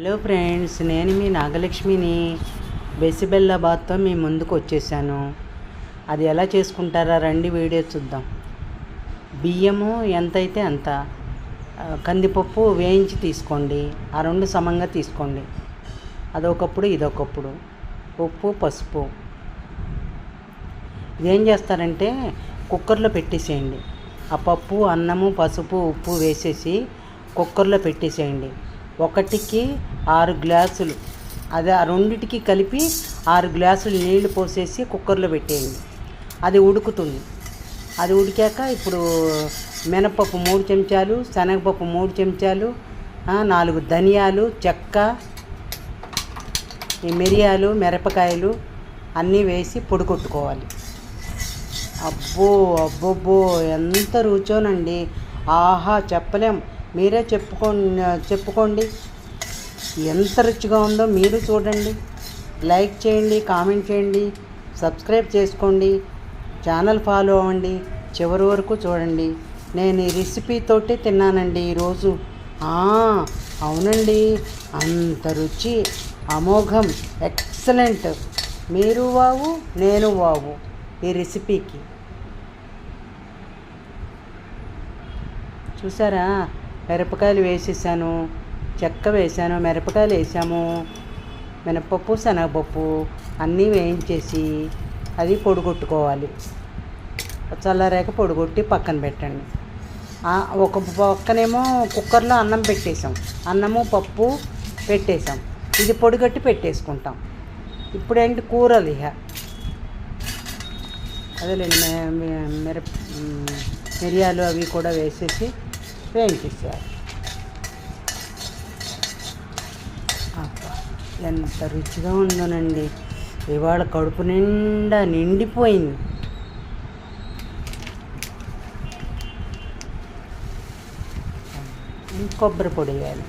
Hello friends నేను మీ నాగలక్ష్మిని బెసిబెల్లాబాద్తో మీ ముందుకు వచ్చేసాను. అది ఎలా చేసుకుంటారా? రండి వీడియో చూద్దాం. బియ్యము ఎంతైతే అంత కందిపప్పు వేయించి తీసుకోండి. ఆ రెండు సమంగా తీసుకోండి. అదొకప్పుడు ఇదొకప్పుడు. ఉప్పు పసుపు. ఇదేం చేస్తారంటే కుక్కర్లో పెట్టేసేయండి. ఆ పప్పు అన్నము పసుపు ఉప్పు వేసేసి కుక్కర్లో పెట్టేసేయండి. ఒకటికి ఆరు గ్లాసులు. అదే ఆ రెండిటికి కలిపి ఆరు గ్లాసులు నీళ్ళు పోసేసి కుక్కర్లో పెట్టేయండి. అది ఉడుకుతుంది. అది ఉడికాక ఇప్పుడు మినపప్పు మూడు చెంచాలు శనగపప్పు మూడు చెంచాలు నాలుగు ధనియాలు చెక్క ఈ మిరియాలు మిరపకాయలు అన్నీ వేసి పొడి కొట్టుకోవాలి. అబ్బో అబ్బోబ్బో ఎంత రుచోనండి ఆహా చెప్పలేం. మీరే చెప్పుకో చెప్పుకోండి. ఎంత రుచిగా ఉందో మీరు చూడండి. లైక్ చేయండి కామెంట్ చేయండి సబ్స్క్రైబ్ చేసుకోండి ఛానల్ ఫాలో అవ్వండి చివరి వరకు చూడండి. నేను ఈ రెసిపీతోటి తిన్నానండి ఈరోజు. అవునండి. అంత రుచి అమోఘం ఎక్సలెంట్. మీరు వావు నేను వావు ఈ రెసిపీకి. చూసారా? మిరపకాయలు వేసేసాను చెక్క వేసాను మిరపకాయలు వేసాము. మినపప్పు శనగపప్పు అన్నీ వేయించేసి అది పొడిగొట్టుకోవాలి. చల్లారాక పొడిగొట్టి పక్కన పెట్టండి. ఒక పక్కనేమో కుక్కర్లో అన్నం పెట్టేసాం. అన్నము పప్పు పెట్టేసాం. ఇది పొడిగట్టి పెట్టేసుకుంటాం. ఇప్పుడేంటి కూరలు ఇక అదేలేండి మిరప మిరియాలు అవి కూడా వేసేసి వేయించేసేయాలి అబ్బా, ఎంత రుచిగా ఉందోనండి. ఇవాళ కడుపు నిండా నిండిపోయింది. కొబ్బరి పొడి వేయాలి.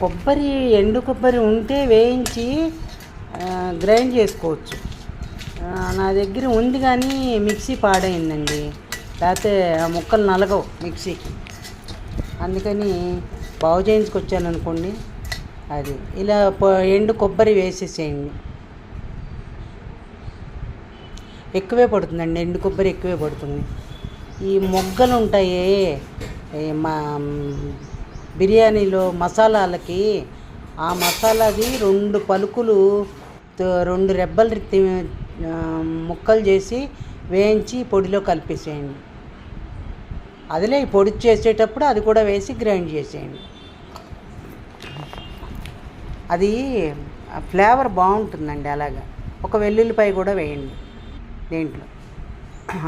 కొబ్బరి ఎండు కొబ్బరి ఉంటే వేయించి గ్రైండ్ చేసుకోవచ్చు. నా దగ్గర ఉంది కానీ మిక్సీ పాడైందండి. లేకపోతే ఆ ముక్కలు నలగవు మిక్సీకి అందుకని బాగు చేయించుకొచ్చాను అనుకోండి. అది ఇలా ఎండు కొబ్బరి వేసేసేయండి. ఎక్కువే పడుతుందండి ఎండు కొబ్బరి ఎక్కువే పడుతుంది. ఈ మొగ్గలు ఉంటాయే మా బిర్యానీలో మసాలాలకి ఆ మసాలాది రెండు పలుకులు రెండు రెబ్బలు ముక్కలు చేసి వేయించి పొడిలో కలిపేసేయండి. అదిలే ఈ పొడి చేసేటప్పుడు అది కూడా వేసి గ్రైండ్ చేసేయండి. అది ఫ్లేవర్ బాగుంటుందండి అలాగా. ఒక వెల్లుల్లిపాయ కూడా వేయండి దీంట్లో.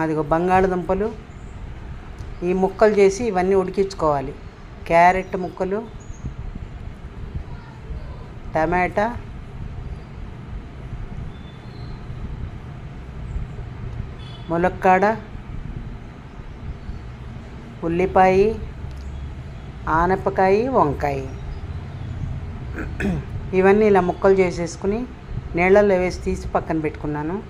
అదిగో బంగాళదుంపలు ఈ ముక్కలు చేసి ఇవన్నీ ఉడికించుకోవాలి. క్యారెట్ ముక్కలు టమాటా ములక్కాడ ఉల్లిపాయ ఆనపకాయ వంకాయ. ఇవన్నీ ఇలా ముక్కలు చేసేసుకుని నీళ్ళల్లో వేసి తీసి పక్కన పెట్టుకున్నాను.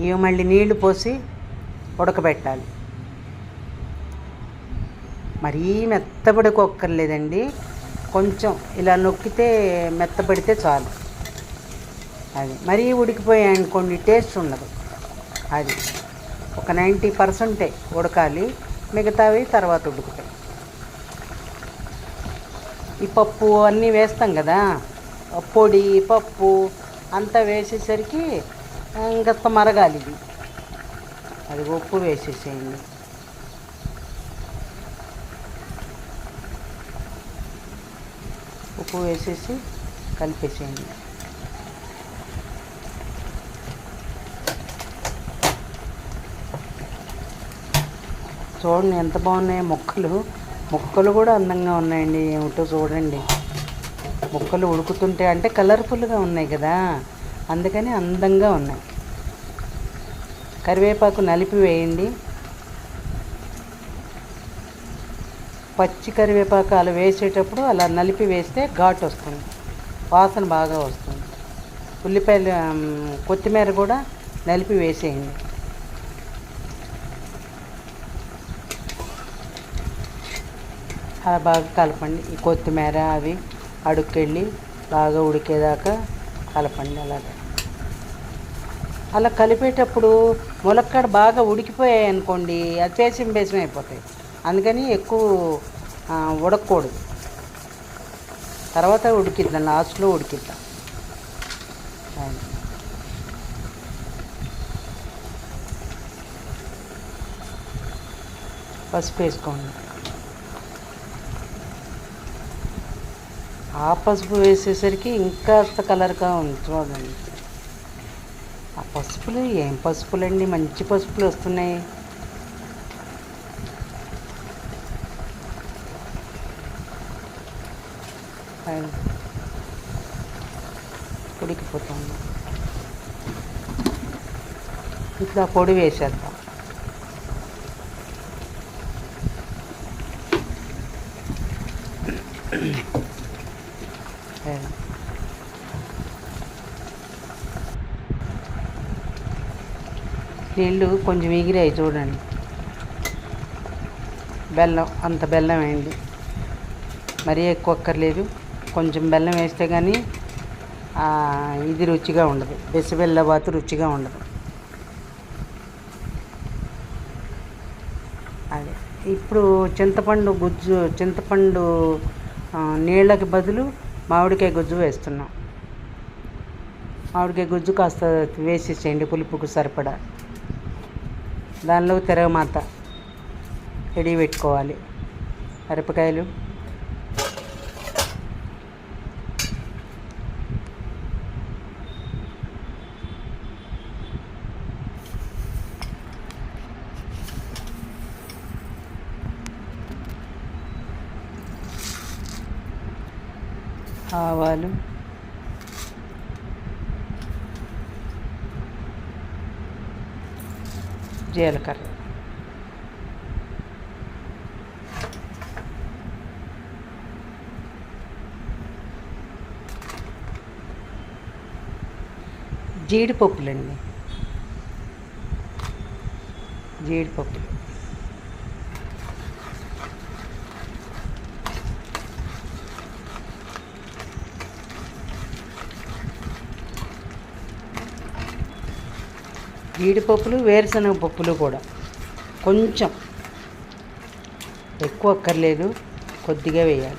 ఇవి మళ్ళీ నీళ్ళు పోసి ఉడకబెట్టాలి. మరీ మెత్తబడుకోక్కర్లేదండి. కొంచెం ఇలా నొక్కితే మెత్తబడితే చాలు. అది మరీ ఉడికిపోయాయి అనుకోండి టేస్ట్ ఉండదు. అది. ఒక నైంటీ పర్సెంటే ఉడకాలి మిగతావి తర్వాత ఉడుకుతాయి. ఈ పప్పు అన్నీ వేస్తాం కదా పొడి పప్పు అంతా వేసేసరికి ఇంకస్త మరగాలి ఇది. అది ఉప్పు వేసేసేయండి. ఉప్పు వేసేసి కలిపేసేయండి. చూడండి ఎంత బాగున్నాయి మొక్కలు. మొక్కలు కూడా అందంగా ఉన్నాయండి. ఏమిటో చూడండి. మొక్కలు ఉడుకుతుంటే అంటే కలర్ఫుల్గా ఉన్నాయి కదా. అందుకని అందంగా ఉన్నాయి. కరివేపాకు నలిపి వేయండి. పచ్చి కరివేపాకు అలా వేసేటప్పుడు అలా నలిపి వేస్తే ఘాటు వస్తుంది. వాసన బాగా వస్తుంది. ఉల్లిపాయలు కొత్తిమీర కూడా నలిపి వేసేయండి. అలా బాగా కలపండి. ఈ కొత్తిమీర అవి అడుక్కెళ్ళి బాగా ఉడికేదాకా కలపండి అలాగా. అలా కలిపేటప్పుడు ములక్కాడ బాగా ఉడికిపోయాయి అనుకోండి అది పేసం పేసం అయిపోతాయి. అందుకని ఎక్కువ ఉడకకూడదు. తర్వాత ఉడికిద్దాం లాస్ట్లో ఉడికిద్దాం. పసుపు వేసుకోండి. ఆ పసుపు వేసేసరికి ఇంకాస్త కలర్గా ఉంది చూడండి. ఆ పసుపులు ఏం పసుపులండి? మంచి పసుపులు వస్తున్నాయి. అది. ఇట్లా పొడి వేసేద్దాం. అది. నీళ్ళు కొంచెం ఎగిరాయి చూడండి. బెల్లం అంత బెల్లం వేయండి మరీ ఎక్కువ అక్కర్లేదు. కొంచెం బెల్లం వేస్తే కానీ ఇది రుచిగా ఉండదు. బెసబెల్లబాతు రుచిగా ఉండదు. అదే. ఇప్పుడు చింతపండు గుజ్జు చింతపండు నీళ్ళకి బదులు మామిడికాయ గుజ్జు వేస్తున్నాం. మామిడికాయ గుజ్జు కాస్త వేసేసేయండి పులుపుకు సరిపడా. దానిలో తిరగమాత రెడీ పెట్టుకోవాలి. మిరపకాయలు ఆవాలు జీలకర్ర జీడిపప్పులండి జీడిపప్పులు జీడిపప్పులు వేరుశనగ పప్పులు కూడా. కొంచెం. ఎక్కువ అక్కర్లేదు. కొద్దిగా వేయాలి.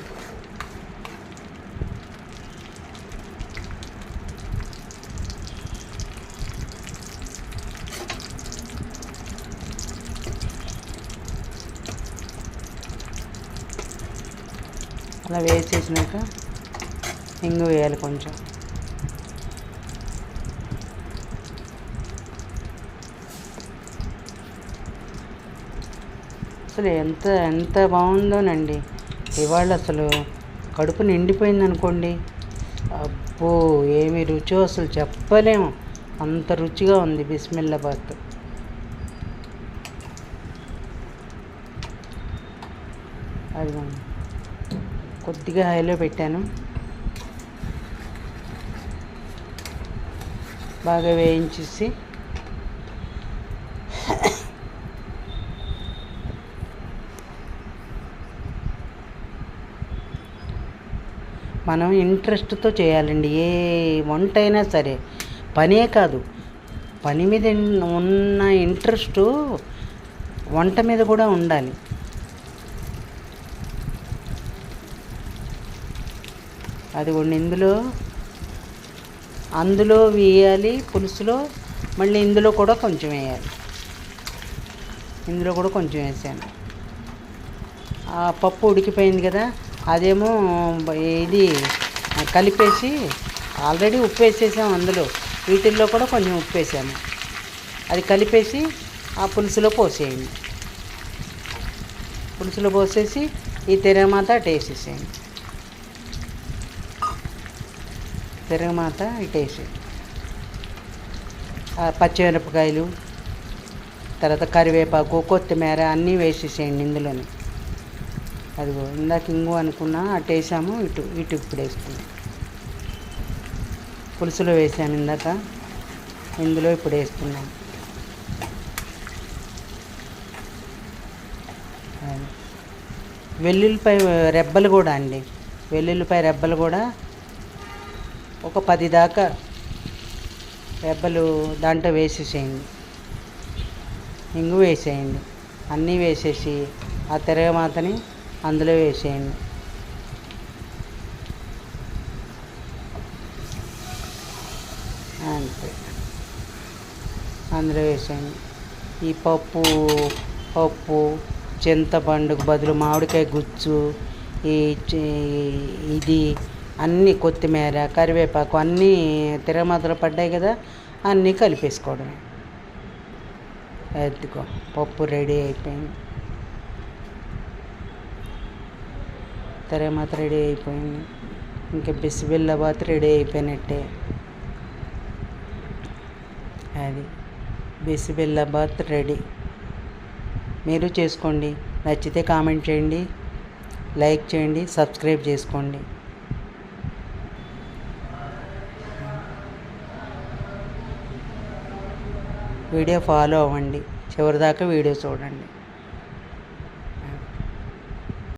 అలా వేసేసినాక ఇంగు వేయాలి కొంచెం. అసలు ఎంత ఎంత బాగుందోనండి. ఇవాళ అసలు కడుపు నిండిపోయింది అనుకోండి అబ్బో ఏమి రుచో అసలు చెప్పలేము. అంత రుచిగా ఉంది బిస్మిల్లాబాద్ అది కొద్దిగా హైలో పెట్టాను. బాగా వేయించేసి మనం ఇంట్రెస్ట్తో చేయాలండి. ఏ వంట అయినా సరే. పనే కాదు. పని మీద ఉన్న ఇంట్రెస్ట్ వంట మీద కూడా ఉండాలి. అది కూడా ఇందులో అందులో వేయాలి పులుసులో మళ్ళీ ఇందులో కూడా కొంచెం వేయాలి. ఇందులో కూడా కొంచెం వేసాను. ఆ పప్పు ఉడికిపోయింది కదా? అదేమో ఇది కలిపేసి ఆల్రెడీ ఉప్పు వేసేసాము అందులో. వీటిల్లో కూడా కొంచెం ఉప్పు వేసాము అది కలిపేసి ఆ పులుసులో పోసేయండి. పులుసులో పోసేసి ఈ తిరగమాత అటు వేసేసేయండి. తిరగమాత ఇటు వేసేయండి. పచ్చిమిరపకాయలు తర్వాత కరివేపాకు కొత్తిమీర అన్నీ వేసేసేయండి ఇందులోనే. అదిగో ఇందాక ఇంగు అనుకున్నా అటు వేసాము ఇటు ఇటు ఇప్పుడు వేసుకున్నాం. పులుసులో వేసాము ఇందాక ఇందులో ఇప్పుడు వేసుకున్నాం. వెల్లుల్లిపై వెల్లుల్లిపాయ రెబ్బలు కూడా అండి. వెల్లుల్లిపాయ రెబ్బలు కూడా ఒక పది దాకా రెబ్బలు దాంట్లో వేసేసేయండి. ఇంగు వేసేయండి. అన్నీ వేసేసి ఆ తిరగమాతని అందులో వేసేయండి. అంతే. అందులో వేసేయండి. ఈ పప్పు పప్పు చింతపండుకు బదులు మామిడికాయ గుచ్చు ఈ చి- ఇది అన్నీ కొత్తిమీర కరివేపాకు అన్నీ తిరగమాతలు పడ్డాయి కదా అన్నీ కలిపేసుకోవడం ఎత్తుకో పప్పు రెడీ అయిపోయింది. తిరగమాత రెడీ అయిపోయింది. ఇంకా బిసిబిల్లాబాత్ రెడీ అయిపోయినట్టే. అది బిసిబిల్లాబాత్ రెడీ. మీరు చేసుకోండి. నచ్చితే కామెంట్ చేయండి. లైక్ చేయండి. సబ్స్క్రైబ్ చేసుకోండి. వీడియో ఫాలో అవ్వండి. చివరిదాకా వీడియో చూడండి.